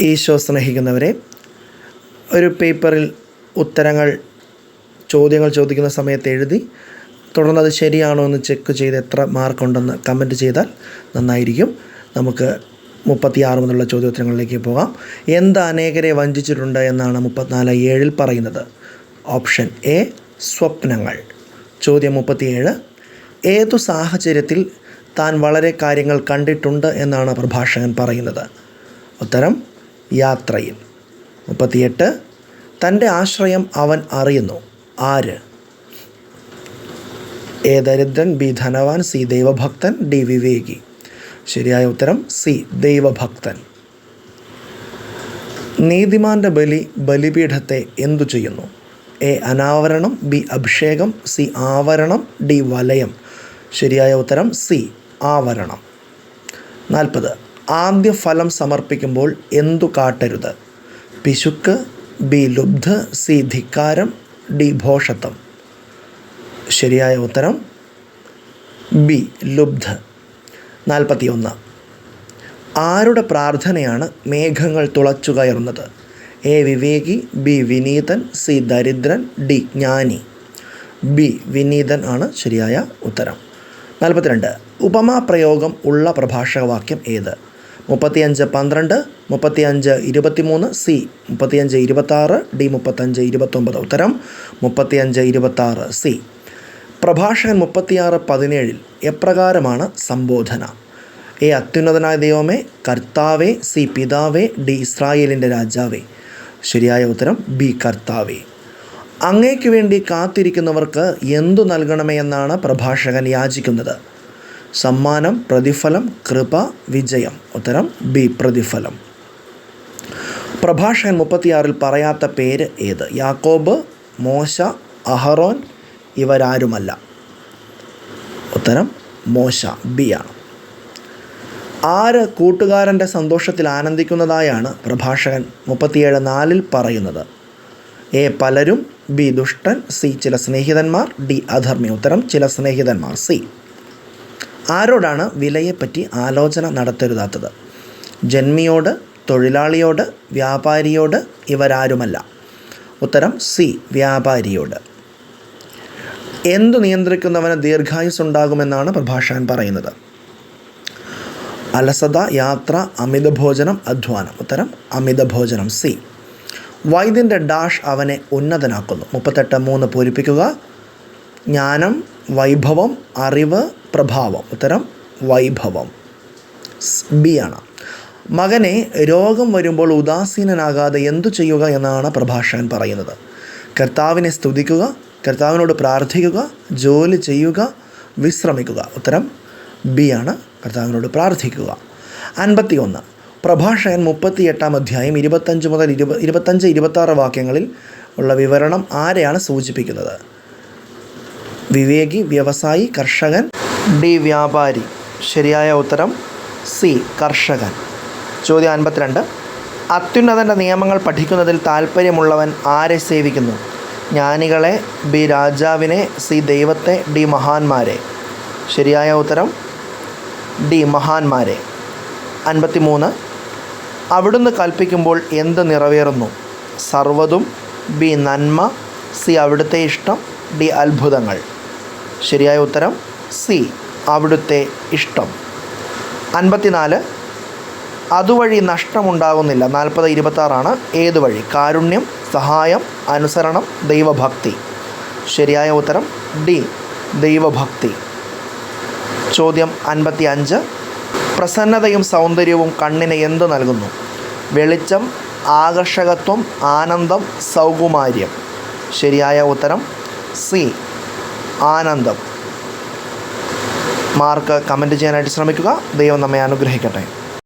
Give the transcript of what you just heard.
ഈശോ സ്നേഹിക്കുന്നവരെ ഒരു പേപ്പറിൽ ഉത്തരങ്ങൾ ചോദ്യങ്ങൾ ചോദിക്കുന്ന സമയത്ത് എഴുതി തുടർന്ന് അത് ശരിയാണോ എന്ന് ചെക്ക് ചെയ്ത് എത്ര മാർക്കുണ്ടെന്ന് കമന്റ് ചെയ്താൽ നന്നായിരിക്കും. നമുക്ക് മുപ്പത്തിയാറ് മുതലുള്ള ചോദ്യോത്തരങ്ങളിലേക്ക് പോകാം. എന്ത് അനേകരെ വഞ്ചിച്ചിട്ടുണ്ട് എന്നാണ് മുപ്പത്തിനാല് ഏഴിൽ പറയുന്നത്. ഓപ്ഷൻ എ സ്വപ്നങ്ങൾ. ചോദ്യം മുപ്പത്തിയേഴ് ഏതു സാഹചര്യത്തിൽ താൻ വളരെ കാര്യങ്ങൾ കണ്ടിട്ടുണ്ട് എന്നാണ് പ്രഭാഷകൻ പറയുന്നത്? ഉത്തരം യാത്രയിൽ. മുപ്പത്തിയെട്ട്. തന്റെ ആശ്രയം അവൻ അറിയുന്നു. ആര്? എ. ദരിദ്രൻ ബി. ധനവാൻ സി. ദൈവഭക്തൻ ഡി. വിവേകി. ശരിയായ ഉത്തരം സി. ദൈവഭക്തൻ. നീതിമാന്റെ ബലി ബലിപീഠത്തെ എന്തു ചെയ്യുന്നു? എ. അനാവരണം ബി. അഭിഷേകം സി. ആവരണം ഡി. വലയം. ശരിയായ ഉത്തരം സി. ആവരണം. നാൽപ്പത്. ആദ്യ ഫലം സമർപ്പിക്കുമ്പോൾ എന്തു കാട്ടരുത്? പിശുക്ക് ബി ലുബ്ധ സി ധിക്കാരം ഡി ഭോഷത്വം ശരിയായ ഉത്തരം ബി ലുബ്ധ. നാൽപ്പത്തിയൊന്ന്. ആരുടെ പ്രാർത്ഥനയാണ് മേഘങ്ങൾ തുളച്ചു കയറുന്നത്? എ വിവേകി ബി വിനീതൻ സി ദരിദ്രൻ ഡി ജ്ഞാനി. ബി വിനീതൻ ആണ് ശരിയായ ഉത്തരം. നാൽപ്പത്തിരണ്ട്. ഉപമാ പ്രയോഗം ഉള്ള പ്രഭാഷകവാക്യം ഏത്? മുപ്പത്തിയഞ്ച് പന്ത്രണ്ട് മുപ്പത്തിയഞ്ച് ഇരുപത്തിമൂന്ന് സി മുപ്പത്തിയഞ്ച് ഇരുപത്താറ് ഡി മുപ്പത്തഞ്ച് ഇരുപത്തൊമ്പത്. ഉത്തരം മുപ്പത്തിയഞ്ച് ഇരുപത്താറ് സി. പ്രഭാഷകൻ മുപ്പത്തിയാറ് പതിനേഴിൽ എപ്രകാരമാണ് സംബോധന? എ. അത്യുന്നതനായ ദൈവമേ കർത്താവേ സി. പിതാവേ ഡി. ഇസ്രായേലിന്റെ രാജാവേ. ശരിയായ ഉത്തരം ബി. കർത്താവേ. അങ്ങേക്ക് വേണ്ടി കാത്തിരിക്കുന്നവർക്ക് എന്തു നൽകണമേ എന്നാണ് പ്രഭാഷകൻ യാചിക്കുന്നത്. സമ്മാനം പ്രതിഫലം കൃപ വിജയം. ഉത്തരം ബി പ്രതിഫലം. പ്രഭാഷകൻ മുപ്പത്തിയാറിൽ പറയാത്ത പേര് ഏത്? യാക്കോബ് മോശ അഹറോൻ ഇവരാരുമല്ല. ഉത്തരം മോശ ബി ആണ് ആര് കൂട്ടുകാരന്റെ സന്തോഷത്തിൽ ആനന്ദിക്കുന്നതായാണ് പ്രഭാഷകൻ മുപ്പത്തിയേഴ് നാലിൽ പറയുന്നത്? എ പലരും ബി ദുഷ്ടൻ സി ചില സ്നേഹിതന്മാർ ഡി അധർമ്മി ഉത്തരം ചില സ്നേഹിതന്മാർ സി. ആരോടാണ് വിലയെപ്പറ്റി ആലോചന നടത്തരുതാത്തത്? ജന്മിയോട് തൊഴിലാളിയോട് വ്യാപാരിയോട് ഇവരാരുമല്ല. ഉത്തരം സി വ്യാപാരിയോട്. എന്തു നിയന്ത്രിക്കുന്നവന് ദീർഘായുസ് ഉണ്ടാകുമെന്നാണ് പ്രഭാഷകൻ പറയുന്നത്? അലസത യാത്ര അമിത ഭോജനം അധ്വാനം. ഉത്തരം അമിത ഭോജനം സി. വൈദ്യന്റെ ഡാഷ് അവനെ ഉന്നതനാക്കുന്നു. മുപ്പത്തെട്ട് മൂന്ന് പൂരിപ്പിക്കുക. ജ്ഞാനം വൈഭവം അറിവ് പ്രഭാവം. ഉത്തരം വൈഭവം. ബി ആണ്. മകനെ രോഗം വരുമ്പോൾ ഉദാസീനനാകാതെ എന്തു ചെയ്യുക എന്നാണ് പ്രഭാഷകൻ പറയുന്നത്. കർത്താവിനെ സ്തുതിക്കുക കർത്താവിനോട് പ്രാർത്ഥിക്കുക ജോലി ചെയ്യുക വിശ്രമിക്കുക. ഉത്തരം ബി ആണ്. കർത്താവിനോട് പ്രാർത്ഥിക്കുക. അൻപത്തി ഒന്ന് പ്രഭാഷകൻ മുപ്പത്തി എട്ടാം അധ്യായം ഇരുപത്തഞ്ച് മുതൽ ഇരുപ ഇരുപത്തഞ്ച് ഇരുപത്താറ് വാക്യങ്ങളിൽ ഉള്ള വിവരണം ആരെയാണ് സൂചിപ്പിക്കുന്നത്? വിവേകി വ്യവസായി കർഷകൻ. ഡി വ്യാപാരി. ശരിയായ ഉത്തരം സി കർഷകൻ. ചോദ്യം അൻപത്തിരണ്ട്. അത്യുന്നതന്റെ നിയമങ്ങൾ പഠിക്കുന്നതിൽ താല്പര്യമുള്ളവൻ ആരെ സേവിക്കുന്നു? ജ്ഞാനികളെ ബി രാജാവിനെ സി ദൈവത്തെ ഡി മഹാന്മാരെ. ശരിയായ ഉത്തരം ഡി മഹാന്മാരെ. അൻപത്തിമൂന്ന്. അവിടുന്ന് കൽപ്പിക്കുമ്പോൾ എന്ത് നിറവേറുന്നു? സർവതും ബി നന്മ സി അവിടുത്തെ ഇഷ്ടം ഡി അത്ഭുതങ്ങൾ. ശരിയായ ഉത്തരം സി. അവിടുത്തെ ഇഷ്ടം. അൻപത്തിനാല്. അതുവഴി നഷ്ടമുണ്ടാകുന്നില്ല. നാൽപ്പത് ഇരുപത്താറാണ്. ഏത് വഴി? കാരുണ്യം സഹായം അനുസരണം ദൈവഭക്തി. ശരിയായ ഉത്തരം ഡി. ദൈവഭക്തി. ചോദ്യം അൻപത്തി അഞ്ച് പ്രസന്നതയും സൗന്ദര്യവും കണ്ണിന് എന്ത് നൽകുന്നു? വെളിച്ചം ആകർഷകത്വം ആനന്ദം സൗകുമാര്യം. ശരിയായ ഉത്തരം സി. ആനന്ദം. മാർക്ക് കമന്റ് ചെയ്യാനായിട്ട് ശ്രമിക്കുക. ദൈവം നമ്മെ അനുഗ്രഹിക്കട്ടെ.